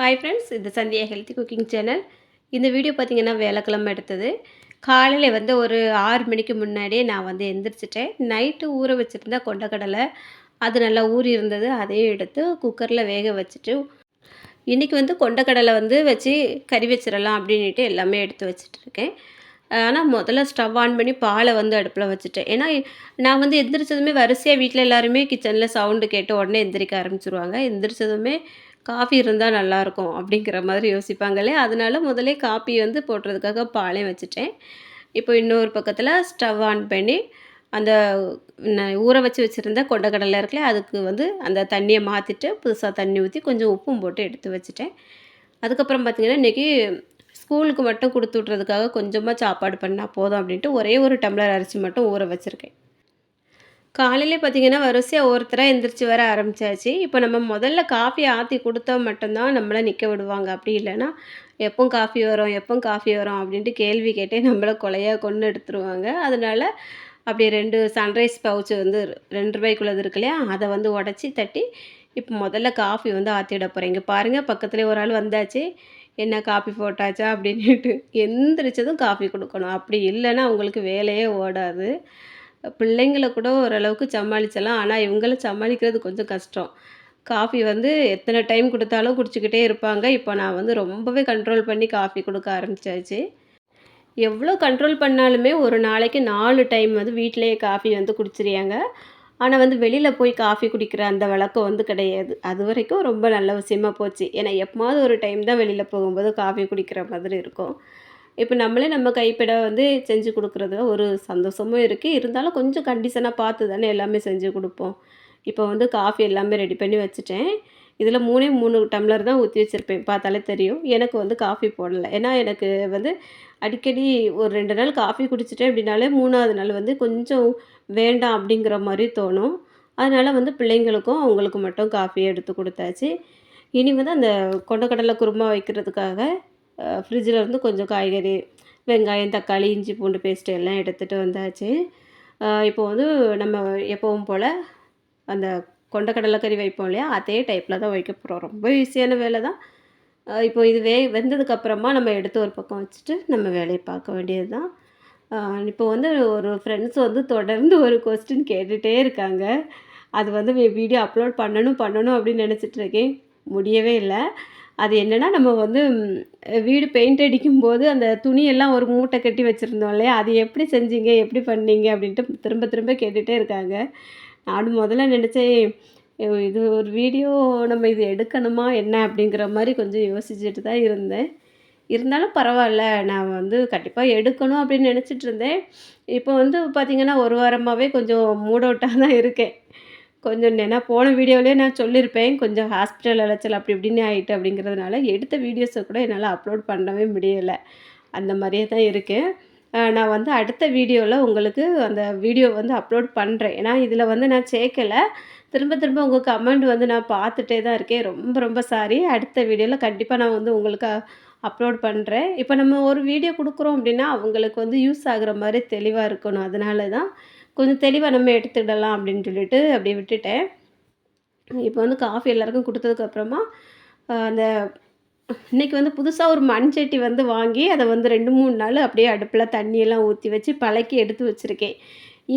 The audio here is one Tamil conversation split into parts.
ஹாய் ஃப்ரெண்ட்ஸ் இது சந்தியா ஹெல்த்தி குக்கிங் சேனல் இந்த வீடியோ பார்த்தீங்கன்னா வேலைக்கிழமை எடுத்தது காலையில் வந்து ஒரு ஆறு மணிக்கு முன்னாடியே நான் வந்து எந்திரிச்சிட்டேன். நைட்டு ஊற வச்சுருந்தா கொண்டக்கடலை அது நல்லா ஊறி இருந்தது அதையும் எடுத்து குக்கரில் வேக வச்சுட்டு இன்றைக்கி வந்து கொண்டக்கடலை வந்து வச்சு கறி வச்சிடலாம் அப்படின்ட்டு எல்லாமே எடுத்து வச்சுட்டு இருக்கேன். ஆனால் முதல்ல ஸ்டவ் ஆன் பண்ணி பாலை வந்து அடுப்பில் வச்சுட்டேன். ஏன்னா நான் வந்து எந்திரிச்சதுமே வரிசையாக வீட்டில் எல்லாருமே கிச்சனில் சவுண்டு கேட்டு உடனே எந்திரிக்க ஆரம்பிச்சிருவாங்க. எந்திரிச்சதுமே காஃபி இருந்தால் நல்லாயிருக்கும் அப்படிங்கிற மாதிரி யோசிப்பாங்களே அதனால முதலே காஃபி வந்து போடுறதுக்காக பாலையும் வச்சுட்டேன். இப்போ இன்னொரு பக்கத்தில் ஸ்டவ் ஆன் பண்ணி அந்த ஊற வச்சு வச்சுருந்த கொண்டக்கடலை இருக்குல்ல அதுக்கு வந்து அந்த தண்ணியை மாற்றிட்டு புதுசாக தண்ணி ஊற்றி கொஞ்சம் உப்பும் போட்டு எடுத்து வச்சுட்டேன். அதுக்கப்புறம் பார்த்திங்கன்னா இன்றைக்கி ஸ்கூலுக்கு மட்டும் கொடுத்து விட்றதுக்காக கொஞ்சமாக சாப்பாடு பண்ணால் போதும் அப்படின்ட்டு ஒரே ஒரு டம்ளர் அரிசி மட்டும் ஊற வச்சுருக்கேன். காலையிலே பார்த்தீங்கன்னா வரிசையாக ஒருத்தராக எந்திரிச்சு வர ஆரம்பிச்சாச்சு. இப்போ நம்ம முதல்ல காஃபி ஆற்றி கொடுத்தா மட்டும்தான் நம்மளை நிற்க விடுவாங்க. அப்படி இல்லைன்னா எப்போ காஃபி வரும் எப்போ காஃபி வரும் அப்படின்ட்டு கேள்வி கேட்டே நம்மளை கொலையாக கொண்டு எடுத்துருவாங்க. அதனால அப்படி ரெண்டு சன்ரைஸ் பவுச் வந்து ரெண்டு ரூபாய்க்குள்ளது இருக்கு இல்லையா? அதை வந்து உடச்சி தட்டி இப்போ முதல்ல காஃபி வந்து ஆற்றிட போகிறீங்க பாருங்கள் பக்கத்துலேயே ஒரு ஆள் வந்தாச்சு. என்ன காஃபி போட்டாச்சா? அப்படின்ட்டு எந்திரிச்சதும் காஃபி கொடுக்கணும். அப்படி இல்லைன்னா அவங்களுக்கு வேலையே ஓடாது. பிள்ளைங்கள கூட ஓரளவுக்கு சமாளிச்சலாம். ஆனால் இவங்கள சமாளிக்கிறது கொஞ்சம் கஷ்டம். காஃபி வந்து எத்தனை டைம் கொடுத்தாலும் குடிச்சிக்கிட்டே இருப்பாங்க. இப்போ நான் வந்து ரொம்பவே கண்ட்ரோல் பண்ணி காஃபி கொடுக்க ஆரம்பிச்சாச்சு. எவ்வளோ கண்ட்ரோல் பண்ணாலுமே ஒரு நாளைக்கு நாலு டைம் வந்து வீட்டிலேயே காஃபி வந்து குடிச்சிருக்காங்க ஆனால் வந்து வெளியில் போய் காஃபி குடிக்கிற அந்த வழக்கம் வந்து கிடையாது. அது வரைக்கும் ரொம்ப நல்ல விஷயமா போச்சு. ஏன்னா எப்போது ஒரு டைம் தான் வெளியில் போகும்போது காஃபி குடிக்கிற மாதிரி இருக்கும். இப்போ நம்மளே நம்ம கைப்பட வந்து செஞ்சு கொடுக்குறதுல ஒரு சந்தோஷமும் இருக்குது இருந்தாலும் கொஞ்சம் கண்டிஷனாக பார்த்து தானே எல்லாமே செஞ்சு கொடுப்போம். இப்போ வந்து காஃபி எல்லாமே ரெடி பண்ணி வச்சுட்டேன். இதில் மூணே மூணு டம்ளர் தான் ஊற்றி வச்சுருப்பேன். பார்த்தாலே தெரியும். எனக்கு வந்து காஃபி போடலை. ஏன்னா எனக்கு வந்து அடிக்கடி ஒரு ரெண்டு நாள் காஃபி குடிச்சிட்டேன் அப்படின்னாலே மூணாவது நாள் வந்து கொஞ்சம் வேண்டாம் அப்படிங்கிற மாதிரி தோணும். அதனால் வந்து பிள்ளைங்களுக்கும் அவங்களுக்கு மட்டும் காஃபி எடுத்து கொடுத்தாச்சு. இனி வந்து அந்த கொண்டக்கடலை குருமா வைக்கிறதுக்காக ஃப்ரிட்ஜில் இருந்து கொஞ்சம் காய்கறி வெங்காயம் தக்காளி இஞ்சி பூண்டு பேஸ்ட்டு எல்லாம் எடுத்துகிட்டு வந்தாச்சு. இப்போ வந்து நம்ம எப்பவும் போல் அந்த கொண்டக்கடலை கறி வைப்போம் இல்லையா? அதே டைப்பில் தான் வைக்க போகிறோம் ரொம்ப ஈஸியான வேலை தான். இப்போ இது வே வெந்ததுக்கப்புறமா நம்ம எடுத்து ஒரு பக்கம் வச்சுட்டு நம்ம வேலையை பார்க்க வேண்டியது தான். இப்போ வந்து ஒரு ஃப்ரெண்ட்ஸ் வந்து தொடர்ந்து ஒரு கொஸ்டின் கேட்டுகிட்டே இருக்காங்க. அது வந்து வீடியோ அப்லோட் பண்ணணும் பண்ணணும் அப்படின்னு நினச்சிட்டு இருக்கேன். முடியவே இல்லை. அது என்னென்னா நம்ம வந்து வீடு பெயிண்ட் அடிக்கும்போது அந்த துணியெல்லாம் ஒரு மூட்டை கட்டி வச்சுருந்தோம் இல்லையா? அது எப்படி செஞ்சீங்க? எப்படி பண்ணீங்க? அப்படின்ட்டு திரும்ப திரும்ப கேட்டுகிட்டே இருக்காங்க. நானும் முதல்ல நினச்சேன் இது ஒரு வீடியோ நம்ம இது எடுக்கணுமா? என்ன? அப்படிங்கிற மாதிரி கொஞ்சம் யோசிச்சுட்டு தான் இருந்தேன். இருந்தாலும் பரவாயில்ல நான் வந்து கண்டிப்பாக எடுக்கணும் அப்படின்னு நினச்சிட்டு இருந்தேன். இப்போ வந்து பார்த்திங்கன்னா ஒரு வாரமாகவே கொஞ்சம் மூட் அவுட்டாக தான் இருக்கேன். கொஞ்சம் ஏன்னா போன வீடியோவிலே நான் சொல்லியிருப்பேன் கொஞ்சம் ஹாஸ்பிட்டல் அலைச்சல் அப்படி இப்படின்னு ஆகிட்டு அப்படிங்கிறதுனால எடுத்த வீடியோஸை கூட என்னால் அப்லோட் பண்ணவே முடியலை. அந்த மாதிரியே தான் இருக்குது நான் வந்து அடுத்த வீடியோவில் உங்களுக்கு அந்த வீடியோ வந்து அப்லோட் பண்ணுறேன் ஏன்னா இதில் வந்து நான் சேர்க்கலை. திரும்ப திரும்ப உங்கள் கமெண்ட் வந்து நான் பார்த்துட்டே தான் இருக்கேன். ரொம்ப ரொம்ப சாரி அடுத்த வீடியோவில் கண்டிப்பாக நான் வந்து உங்களுக்கு அப்லோட் பண்ணுறேன் இப்போ நம்ம ஒரு வீடியோ கொடுக்குறோம் அப்படின்னா அவங்களுக்கு வந்து யூஸ் ஆகுற மாதிரி தெளிவாக இருக்கணும். அதனால தான் கொஞ்சம் தெளிவாக நம்ம எடுத்துக்கிடலாம் அப்படின்னு சொல்லிட்டு அப்படியே விட்டுட்டேன். இப்போ வந்து காஃபி எல்லாருக்கும் கொடுத்ததுக்கப்புறமா அந்த இன்னைக்கு வந்து புதுசாக ஒரு மண் சட்டி வந்து வாங்கி அதை வந்து ரெண்டு மூணு நாள் அப்படியே அடுப்பில் தண்ணியெல்லாம் ஊற்றி வச்சு பழக்கி எடுத்து வச்சுருக்கேன்.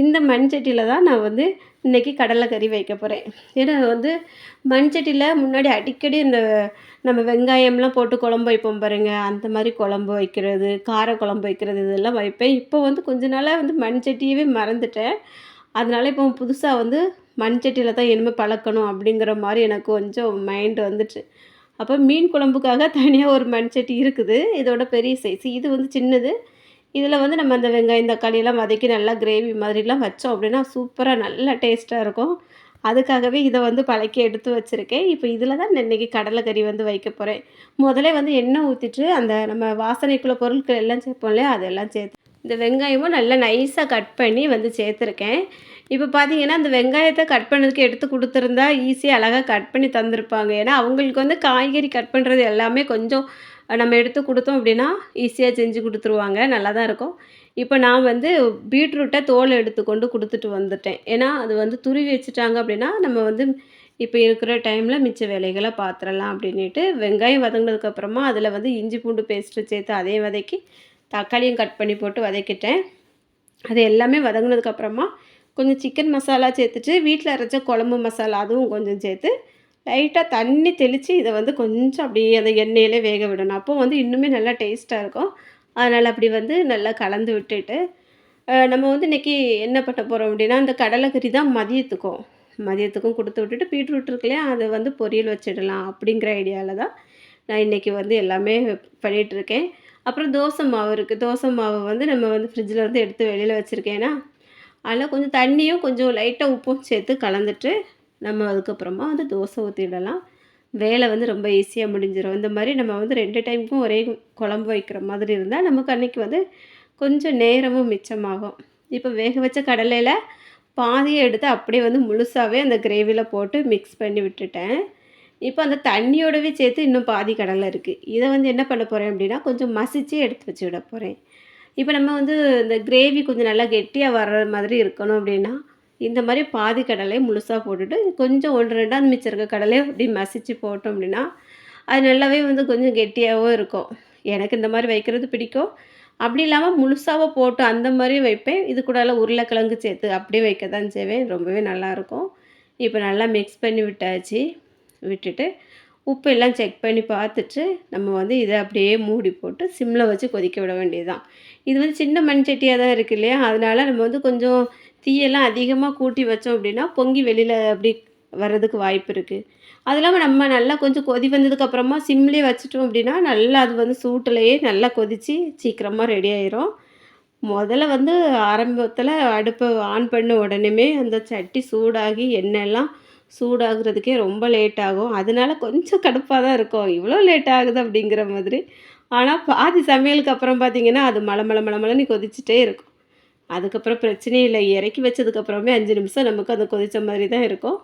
இந்த மண் சட்டியில் தான் நான் வந்து இன்றைக்கி கறி வைக்க போகிறேன் ஏன்னா வந்து மண் சட்டியில் முன்னாடி அடிக்கடி இந்த நம்ம வெங்காயம்லாம் போட்டு குழம்பு வைப்போம் பாருங்கள் அந்த மாதிரி குழம்பு வைக்கிறது கார குழம்பு வைக்கிறது இதெல்லாம் வைப்பேன். இப்போ வந்து கொஞ்ச நாளாக வந்து மண் சட்டியவே மறந்துட்டேன். அதனால இப்போ புதுசாக வந்து மண் சட்டியில் தான் இனிமேல் பழக்கணும் அப்படிங்கிற மாதிரி எனக்கு கொஞ்சம் மைண்ட் வந்துட்டு அப்போ மீன் குழம்புக்காக தனியாக ஒரு மண் சட்டி இருக்குது. இதோட பெரிய சைஸ் இது வந்து சின்னது. இதில் வந்து நம்ம அந்த வெங்காயம் தக்காளியெல்லாம் வதக்கி நல்லா கிரேவி மாதிரிலாம் வச்சோம் அப்படின்னா சூப்பராக நல்லா டேஸ்ட்டாக இருக்கும். அதுக்காகவே இதை வந்து பழக்கி எடுத்து வச்சுருக்கேன். இப்போ இதில் தான் நான் இன்னைக்கு கடலைக்கறி வந்து வைக்க போகிறேன் முதல்ல வந்து எண்ணெய் ஊற்றிட்டு அந்த நம்ம வாசனைக்குள்ள பொருட்கள் எல்லாம் சேர்ப்போம் இல்லையா? அதெல்லாம் சேர்த்து இந்த வெங்காயமும் நல்லா நைஸாக கட் பண்ணி வந்து சேர்த்துருக்கேன். இப்போ பார்த்தீங்கன்னா அந்த வெங்காயத்தை கட் பண்ணதுக்கு எடுத்து கொடுத்துருந்தா ஈஸியாக அழகாக கட் பண்ணி தந்திருப்பாங்க. ஏன்னா அவங்களுக்கு வந்து காய்கறி கட் பண்ணுறது எல்லாமே கொஞ்சம் நம்ம எடுத்து கொடுத்தோம் அப்படின்னா ஈஸியாக செஞ்சு கொடுத்துருவாங்க. நல்லா தான் இருக்கும். இப்போ நான் வந்து பீட்ரூட்டை தோல் எடுத்துக்கொண்டு கொடுத்துட்டு வந்துட்டேன். ஏன்னா அது வந்து துருவி வச்சுட்டாங்க அப்படின்னா நம்ம வந்து இப்போ இருக்கிற டைமில் மிச்ச வேலைகளை பார்த்துடலாம் அப்படின்ட்டு வெங்காயம் வதங்கினதுக்கப்புறமா அதில் வந்து இஞ்சி பூண்டு பேஸ்ட்டு சேர்த்து அதையும் வதக்கி தக்காளியும் கட் பண்ணி போட்டு வதக்கிட்டேன். அது எல்லாமே வதங்கினதுக்கப்புறமா கொஞ்சம் சிக்கன் மசாலா சேர்த்துட்டு வீட்டில் அரைச்ச குழம்பு மசாலா அதுவும் கொஞ்சம் சேர்த்து லைட்டாக தண்ணி தெளித்து இதை வந்து கொஞ்சம் அப்படியே அந்த எண்ணெயிலே வேக விடணும். அப்போ வந்து இன்னுமே நல்லா டேஸ்ட்டாக இருக்கும். அதனால் அப்படி வந்து நல்லா கலந்து விட்டுட்டு நம்ம வந்து இன்றைக்கி என்ன பண்ண போகிறோம் அப்படின்னா அந்த கடலைக்கறி தான் மதியத்துக்கும். மதியத்துக்கும் கொடுத்து விட்டுட்டு பீட்ரூட் இருக்குல்லையா அதை வந்து பொரியல் வச்சிடலாம் அப்படிங்கிற ஐடியாவில் தான் நான் இன்றைக்கி வந்து எல்லாமே பண்ணிகிட்ருக்கேன் அப்புறம் தோசை மாவு இருக்குது தோசை மாவு வந்து நம்ம வந்து ஃப்ரிட்ஜில் வந்து எடுத்து வெளியில் வச்சுருக்கேன்னா அதில் கொஞ்சம் தண்ணியும் கொஞ்சம் லைட்டாக உப்பும் சேர்த்து கலந்துட்டு நம்ம அதுக்கப்புறமா வந்து தோசை ஊற்றிடலாம் வேலை வந்து ரொம்ப ஈஸியாக முடிஞ்சிடும் இந்த மாதிரி நம்ம வந்து ரெண்டு டைமுக்கும் ஒரே குழம்பு வைக்கிற மாதிரி இருந்தால் நமக்கு அன்றைக்கி வந்து கொஞ்சம் நேரமும் மிச்சமாகும். இப்போ வேக வச்ச கடலையில் பாதியை எடுத்து அப்படியே வந்து முழுசாகவே அந்த கிரேவியில் போட்டு மிக்ஸ் பண்ணி விட்டுட்டேன். இப்போ அந்த தண்ணியோடவே சேர்த்து இன்னும் பாதி கடலை இருக்குது இதை வந்து என்ன பண்ண போகிறேன் அப்படின்னா கொஞ்சம் மசிச்சு எடுத்து வச்சு விட போகிறேன் இப்போ நம்ம வந்து இந்த கிரேவி கொஞ்சம் நல்லா கெட்டியாக வர்ற மாதிரி இருக்கணும் அப்படின்னா இந்த மாதிரி பாதி கடலை முழுசாக போட்டுட்டு கொஞ்சம் ஒன்று ரெண்டாவது மிச்சம் இருக்க கடலையை அப்படி மசிச்சு போட்டோம் அப்படின்னா அது நல்லாவே வந்து கொஞ்சம் கெட்டியாகவும் இருக்கும். எனக்கு இந்த மாதிரி வைக்கிறது பிடிக்கும். அப்படி இல்லாமல் முழுசாக போட்டு அந்த மாதிரி வைப்பேன். இது கூட உருளைக்கிழங்கு சேர்த்து அப்படியே வைக்க தான் செய்வேன். ரொம்பவே நல்லாயிருக்கும் இப்போ நல்லா மிக்ஸ் பண்ணி விட்டாச்சு. விட்டுட்டு உப்பு எல்லாம் செக் பண்ணி பார்த்துட்டு நம்ம வந்து இதை அப்படியே மூடி போட்டு சிம்மில் வச்சு கொதிக்க விட வேண்டியது தான் இது வந்து சின்ன மண் சட்டியாக தான் இருக்குது இல்லையா? அதனால் நம்ம வந்து கொஞ்சம் தீயெல்லாம் அதிகமாக கூட்டி வச்சோம் அப்படின்னா பொங்கி வெளியில் அப்படி வர்றதுக்கு வாய்ப்பு இருக்குது அது இல்லாமல் நம்ம நல்லா கொஞ்சம் கொதி வந்ததுக்கப்புறமா சிம்லேயே வச்சுட்டோம் அப்படின்னா நல்லா அது வந்து சூட்டிலையே நல்லா கொதித்து சீக்கிரமாக ரெடி ஆயிரும். முதல்ல வந்து ஆரம்பத்தில் அடுப்பை ஆன் பண்ண உடனேமே அந்த சட்டி சூடாகி எண்ணெய்லாம் சூடாகிறதுக்கே ரொம்ப லேட் ஆகும். அதனால கொஞ்சம் கடுப்பாக தான் இருக்கும். இவ்வளோ லேட் ஆகுது அப்படிங்கிற மாதிரி. ஆனால் பாதி சமையலுக்கு அப்புறம் பார்த்திங்கன்னா அது மலை மலை மலை மலைன்னு கொதிச்சுட்டே இருக்கும். அதுக்கப்புறம் பிரச்சனையே இல்லை. இறக்கி வச்சதுக்கப்புறமே அஞ்சு நிமிஷம் நமக்கு அது கொதித்த மாதிரி தான் இருக்கும்.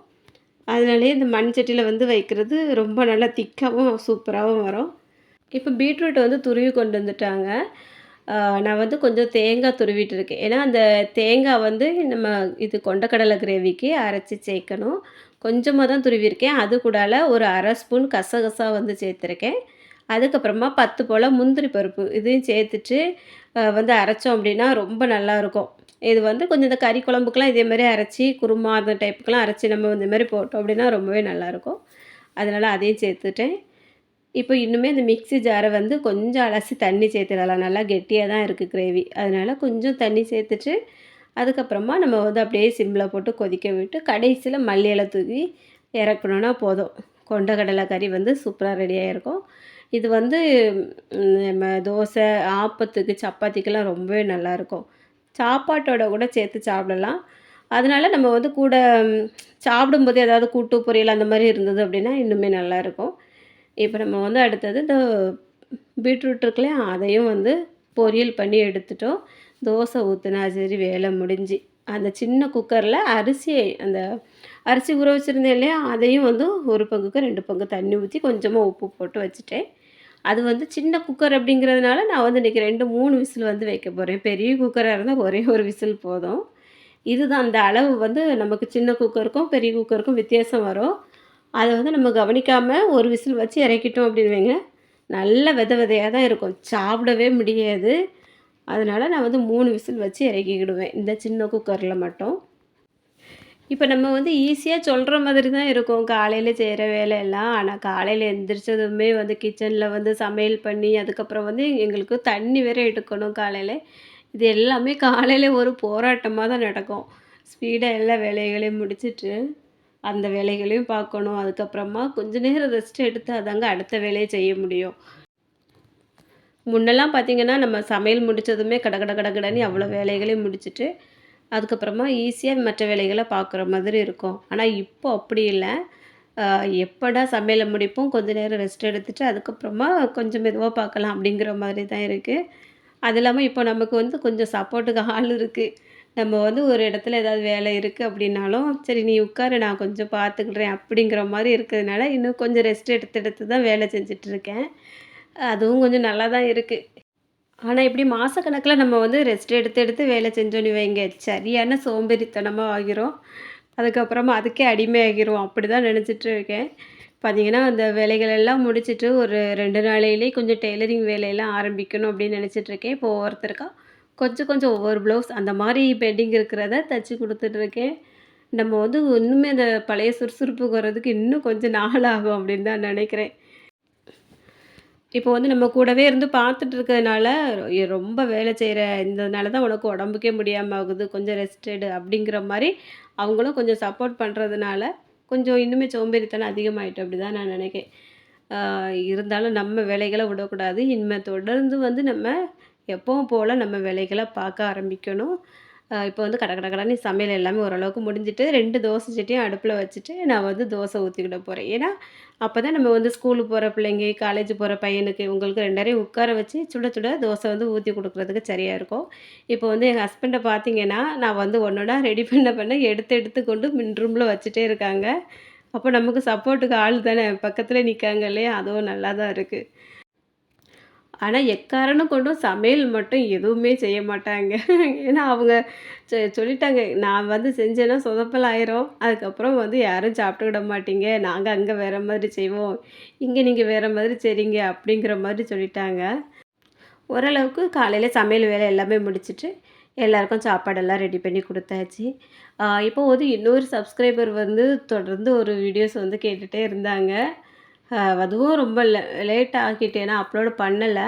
அதனாலே இந்த மண் சட்டியில் வந்து வைக்கிறது ரொம்ப நல்லா திக்காகவும் சூப்பராகவும் வரும். இப்போ பீட்ரூட் வந்து துருவி கொண்டு வந்துட்டாங்க. நான் வந்து கொஞ்சம் தேங்காய் துருவிட்டு இருக்கேன். ஏன்னா அந்த தேங்காய் வந்து நம்ம இது கொண்டக்கடலை கிரேவிக்கு அரைச்சி சேர்க்கணும். கொஞ்சமாக தான் துருவிருக்கேன் அது கூடால ஒரு அரை ஸ்பூன் கசகசா வந்து சேர்த்துருக்கேன். அதுக்கப்புறமா பத்து போல் முந்திரி பருப்பு இதையும் சேர்த்துட்டு வந்து அரைச்சோம் அப்படின்னா ரொம்ப நல்லாயிருக்கும் இது வந்து கொஞ்சம் இந்த கறி குழம்புக்கெலாம் இதே மாதிரி அரைச்சி குருமா அந்த டைப்புக்கெலாம் அரைச்சி நம்ம இந்த மாதிரி போட்டோம் அப்படின்னா ரொம்பவே நல்லாயிருக்கும் அதனால் அதையும் சேர்த்துட்டேன். இப்போ இன்னுமே இந்த மிக்சி ஜாரை வந்து கொஞ்சம் அலசி தண்ணி சேர்த்துடலாம். நல்லா கெட்டியாக தான் இருக்குது கிரேவி. அதனால் கொஞ்சம் தண்ணி சேர்த்துட்டு அதுக்கப்புறமா நம்ம வந்து அப்படியே சிம்மில் போட்டு கொதிக்க விட்டு கடைசியில் மல்லி தூவி இறக்கணுன்னா போதும். கொண்ட கடலை கறி வந்து சூப்பராக ரெடியாக இருக்கும் இது வந்து நம்ம தோசை ஆப்பத்துக்கு சப்பாத்திக்கெல்லாம் ரொம்பவே நல்லாயிருக்கும் சாப்பாட்டோட கூட சேர்த்து சாப்பிடலாம். அதனால் நம்ம வந்து கூட சாப்பிடும்போது ஏதாவது கூட்டு பொரியல் அந்த மாதிரி இருந்தது அப்படின்னா இன்னுமே நல்லாயிருக்கும் இப்போ நம்ம வந்து அடுத்தது இந்த பீட்ரூட் இருக்குல்லையா அதையும் வந்து பொரியல் பண்ணி எடுத்துட்டோம். தோசை ஊற்றுனா சரி வேலை முடிஞ்சு. அந்த சின்ன குக்கரில் அரிசி அந்த அரிசி ஊற வச்சுருந்தேன் இல்லையா அதையும் வந்து ஒரு பங்குக்கு ரெண்டு பங்கு தண்ணி ஊற்றி கொஞ்சமாக உப்பு போட்டு வச்சுட்டேன். அது வந்து சின்ன குக்கர் அப்படிங்கிறதுனால நான் வந்து இன்றைக்கி ரெண்டு மூணு விசில் வந்து வைக்க போகிறேன் பெரிய குக்கராக இருந்தால் ஒரே ஒரு விசில் போதும். இதுதான் அந்த அளவு வந்து நமக்கு சின்ன குக்கருக்கும் பெரிய குக்கருக்கும் வித்தியாசம் வரும். அதை வந்து நம்ம கவனிக்காமல் ஒரு விசில் வச்சு இறக்கிட்டோம் அப்படின்னு வைங்க. நல்ல வித விதையாக தான் இருக்கும். சாப்பிடவே முடியாது. அதனால் நான் வந்து மூணு விசில் வச்சு இறக்கிக்கிடுவேன். இந்த சின்ன குக்கரில் மட்டும். இப்போ நம்ம வந்து ஈஸியாக சொல்கிற மாதிரி தான் இருக்கும். காலையில் செய்கிற வேலையெல்லாம். ஆனால் காலையில் எந்திரிச்சதுமே வந்து கிச்சனில் வந்து சமையல் பண்ணி அதுக்கப்புறம் வந்து எங்களுக்கு தண்ணி வேற எடுக்கணும் காலையில். இது எல்லாமே காலையில் ஒரு போராட்டமாக தான் நடக்கும். ஸ்பீடாக எல்லா வேலைகளையும் முடிச்சுட்டு அந்த வேலைகளையும் பார்க்கணும். அதுக்கப்புறமா கொஞ்ச நேரம் ரெஸ்ட் எடுத்து அதாங்க அடுத்த வேலையை செய்ய முடியும். முன்னெல்லாம் பார்த்திங்கன்னா நம்ம சமையல் முடித்ததுமே கட கட கடகடன்னு அவ்வளோ வேலைகளையும் முடிச்சுட்டு அதுக்கப்புறமா ஈஸியாக மற்ற வேலைகளை பார்க்குற மாதிரி இருக்கும். ஆனால் இப்போ அப்படி இல்லை. எப்படா சமையலை முடிப்போம்? கொஞ்ச நேரம் ரெஸ்ட் எடுத்துகிட்டு அதுக்கப்புறமா கொஞ்சம் மெதுவாக பார்க்கலாம் அப்படிங்கிற மாதிரி தான் இருக்குது அது இல்லாமல் இப்போ நமக்கு வந்து கொஞ்சம் சப்போர்ட்டுக்கு ஆள் இருக்குது நம்ம வந்து ஒரு இடத்துல ஏதாவது வேலை இருக்குது அப்படின்னாலும் சரி நீ உட்காரு நான் கொஞ்சம் பார்த்துக்கிடுறேன் அப்படிங்கிற மாதிரி இருக்கிறதுனால இன்னும் கொஞ்சம் ரெஸ்ட் எடுத்து எடுத்து தான் வேலை செஞ்சிட்ருக்கேன் அதுவும் கொஞ்சம் நல்லா தான் இருக்குது ஆனால் இப்படி மாதக்கணக்கில் நம்ம வந்து ரெஸ்ட் எடுத்து எடுத்து வேலை செஞ்சோன்னு வைங்க சரியான சோம்பேறித்தனமாக ஆகிரும். அதுக்கப்புறமா அதுக்கே அடிமையாகிருவோம் அப்படி தான் நினச்சிட்டு இருக்கேன். பார்த்தீங்கன்னா அந்த வேலைகள் எல்லாம் முடிச்சுட்டு ஒரு ரெண்டு நாளையிலே கொஞ்சம் டெய்லரிங் வேலையெல்லாம் ஆரம்பிக்கணும் அப்படின்னு நினச்சிட்ருக்கேன் இப்போ ஒவ்வொருத்தருக்கா கொஞ்சம் கொஞ்சம் ஒவ்வொரு ப்ளவுஸ் அந்த மாதிரி பெண்டிங் இருக்கிறத தச்சு கொடுத்துட்ருக்கேன் நம்ம வந்து இன்னுமே அந்த பழைய சுறுசுறுப்புக்கு வர்றதுக்கு இன்னும் கொஞ்சம் நாள் ஆகும் அப்படின்னு தான் நினைக்கிறேன். இப்போ வந்து நம்ம கூடவே இருந்து பார்த்துட்டு இருக்கிறதுனால ரொ- ரொம்ப வேலை செய்கிற இந்தனால தான் உனக்கு உடம்புக்கே முடியாமல் ஆகுது. கொஞ்சம் ரெஸ்ட் எடு அப்படிங்கிற மாதிரி அவங்களும் கொஞ்சம் சப்போர்ட் பண்ணுறதுனால கொஞ்சம் இன்னுமே சோம்பேறித்தனம் அதிகமாகிட்டு அப்படி தான் நான் நினைக்கிறேன். இருந்தாலும் நம்ம வேலைகளை விடக்கூடாது. இனிமேல் தொடர்ந்து வந்து நம்ம எப்பவும் போல் நம்ம வேலைகளை பார்க்க ஆரம்பிக்கணும். இப்போ வந்து கட கட கடன்னு சமையல் எல்லாமே ஓரளவுக்கு முடிஞ்சிட்டு ரெண்டு தோசை சட்டியும் அடுப்பில் வச்சுட்டு நான் வந்து தோசை ஊற்றிக்கிட போகிறேன் ஏன்னா அப்போ தான் நம்ம வந்து ஸ்கூலுக்கு போகிற பிள்ளைங்க காலேஜ் போகிற பையனுக்கு இவங்களுக்கு ரெண்டரையும் உட்கார வச்சு சுட சுட தோசை வந்து ஊற்றி கொடுக்குறதுக்கு சரியாக இருக்கும். இப்போ வந்து எங்கள் ஹஸ்பண்டை பார்த்தீங்கன்னா நான் வந்து ஒன்றா ரெடி பண்ண பண்ண எடுத்து எடுத்து கொண்டு மின் ரூமில் வச்சுட்டே இருக்காங்க. அப்போ நமக்கு சப்போர்ட்டுக்கு ஆள் தானே? பக்கத்தில் நிற்காங்க இல்லையா? அதுவும் நல்லா தான் இருக்குது ஆனால் எக்காரணம் கொண்டும் சமையல் மட்டும் எதுவுமே செய்ய மாட்டாங்க. ஏன்னா அவங்க சொ சொல்லிட்டாங்க நான் வந்து செஞ்சேன்னா சொதப்பல் ஆயிரும். அதுக்கப்புறம் வந்து யாரும் சாப்பிட்டுக்கிட மாட்டீங்க. நாங்கள் அங்கே வேறு மாதிரி செய்வோம். இங்கே நீங்கள் வேறு மாதிரி செய்றீங்க. அப்படிங்கிற மாதிரி சொல்லிட்டாங்க. ஓரளவுக்கு காலையில் சமையல் வேலை எல்லாமே முடிச்சிட்டு எல்லாருக்கும் சாப்பாடெல்லாம் ரெடி பண்ணி கொடுத்தாச்சு. இப்போ வந்து இன்னொரு சப்ஸ்கிரைபர் வந்து தொடர்ந்து ஒரு வீடியோஸ் வந்து கேட்டுகிட்டே இருந்தாங்க. அதுவும் ரொம்ப லேட் ஆக்கிட்டேன்னா அப்லோடு பண்ணலை.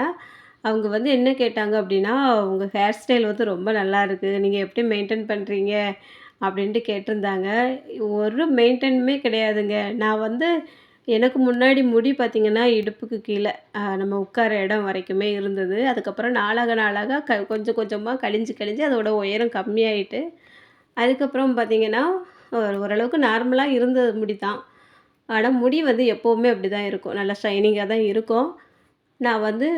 அவங்க வந்து என்ன கேட்டாங்க அப்படின்னா உங்கள் ஹேர் ஸ்டைல் வந்து ரொம்ப நல்லா இருக்குது நீங்கள் எப்படி மெயின்டைன் பண்ணுறீங்க அப்படின்ட்டு கேட்டிருந்தாங்க. ஒரு மெயின்டைனுமே கிடையாதுங்க. நான் வந்து எனக்கு முன்னாடி முடி பார்த்திங்கன்னா இடுப்புக்கு கீழே நம்ம உட்கார இடம் வரைக்குமே இருந்தது. அதுக்கப்புறம் நாளாக நாளாக க கொஞ்சம் கொஞ்சமாக கழிஞ்சு கழிஞ்சு அதோட உயரம் கம்மியாயிட்டு அதுக்கப்புறம் பார்த்திங்கன்னா ஒரு ஓரளவுக்கு நார்மலாக இருந்தது முடி தான். ஆனால் முடி வந்து எப்போவுமே அப்படி தான் இருக்கும். நல்லா ஷைனிங்காக தான் இருக்கும். நான் வந்து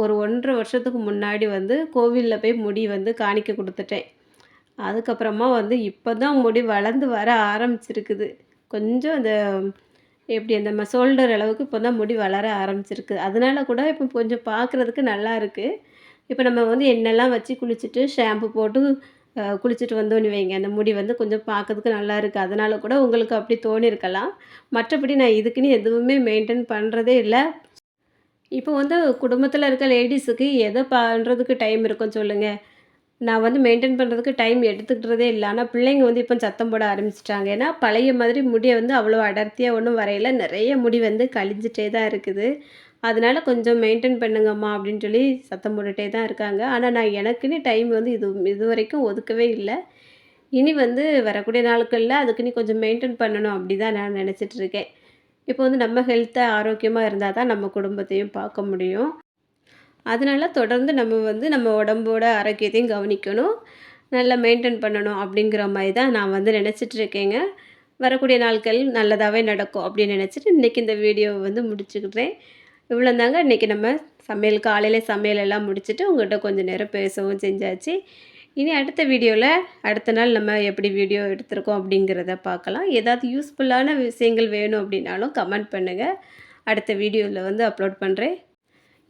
ஒரு ஒன்றரை வருஷத்துக்கு முன்னாடி வந்து கோவிலில் போய் முடி வந்து காணிக்க கொடுத்துட்டேன். அதுக்கப்புறமா வந்து இப்போ தான் முடி வளர்ந்து வர ஆரம்பிச்சிருக்குது. கொஞ்சம் அந்த எப்படி அந்த ஷோல்டர் அளவுக்கு இப்போ தான் முடி வளர ஆரம்பிச்சிருக்கு. அதனால கூட இப்போ கொஞ்சம் பார்க்குறதுக்கு நல்லா இருக்குது இப்போ நம்ம வந்து எண்ணெய்லாம் வச்சு குளிச்சுட்டு ஷாம்பு போட்டு குளிச்சுட்டு வந்தோன்னு வைங்க. அந்த முடி வந்து கொஞ்சம் பார்க்கறதுக்கு நல்லா இருக்குது அதனால கூட உங்களுக்கு அப்படி தோணியிருக்கலாம் மற்றபடி நான் இதுக்குன்னு எதுவுமே மெயின்டைன் பண்ணுறதே இல்லை. இப்போ வந்து குடும்பத்தில் இருக்க லேடிஸுக்கு எதை பண்ணுறதுக்கு டைம் இருக்கும் சொல்லுங்கள் நான் வந்து மெயின்டைன் பண்ணுறதுக்கு டைம் எடுத்துக்கிட்டதே இல்லை. ஆனால் பிள்ளைங்க வந்து இப்போ சத்தம் போட ஆரம்பிச்சிட்டாங்க. ஏன்னா பழைய மாதிரி முடியை வந்து அவ்வளோ அடர்த்தியாக ஒன்றும் வரையில. நிறைய முடி வந்து கழிஞ்சிட்டே தான் இருக்குது. அதனால் கொஞ்சம் மெயின்டைன் பண்ணுங்கம்மா அப்படின்னு சொல்லி சத்தம் போட்டுகிட்டே தான் இருக்காங்க. ஆனால் நான் எனக்குன்னு டைம் வந்து இது இது வரைக்கும் ஒதுக்கவே இல்லை. இனி வந்து வரக்கூடிய நாட்களில் அதுக்குன்னு கொஞ்சம் மெயின்டைன் பண்ணணும் அப்படி தான் நான் நினச்சிட்டு இருக்கேன். இப்போ வந்து நம்ம ஹெல்த்தை ஆரோக்கியமாக இருந்தால் தான் நம்ம குடும்பத்தையும் பார்க்க முடியும். அதனால் தொடர்ந்து நம்ம வந்து நம்ம உடம்போட ஆரோக்கியத்தையும் கவனிக்கணும். நல்லா மெயின்டைன் பண்ணணும் அப்படிங்கிற மாதிரி தான் நான் வந்து நினச்சிட்டு இருக்கேங்க. வரக்கூடிய நாட்கள் நல்லதாகவே நடக்கும் அப்படின்னு நினச்சிட்டு இன்றைக்கி இந்த வீடியோவை வந்து முடிச்சுக்கிட்டேன் இவ்வளோ தாங்க இன்றைக்கி நம்ம சமையல் காலையில் சமையல் எல்லாம் முடிச்சுட்டு உங்கள்கிட்ட கொஞ்சம் நேரம் பேசவும் செஞ்சாச்சு. இனி அடுத்த வீடியோவில் அடுத்த நாள் நம்ம எப்படி வீடியோ எடுத்திருக்கோம் அப்படிங்கிறத பார்க்கலாம். ஏதாவது யூஸ்ஃபுல்லான விஷயங்கள் வேணும் அப்படின்னாலும் கமெண்ட் பண்ணுங்கள் அடுத்த வீடியோவில் வந்து அப்லோட் பண்ணுறேன்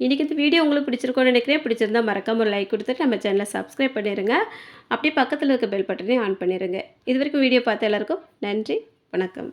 இன்றைக்கி இந்த வீடியோ உங்களுக்கு பிடிச்சிருக்கோன்னு நினைக்கிறேன். பிடிச்சிருந்தா மறக்காம ஒரு லைக் கொடுத்துட்டு நம்ம சேனலை சப்ஸ்கிரைப் பண்ணிடுங்க அப்படியே பக்கத்தில் இருக்க பெல் பட்டனையும் ஆன் பண்ணிடுங்க இது வரைக்கும் வீடியோ பார்த்த எல்லாருக்கும் நன்றி வணக்கம்.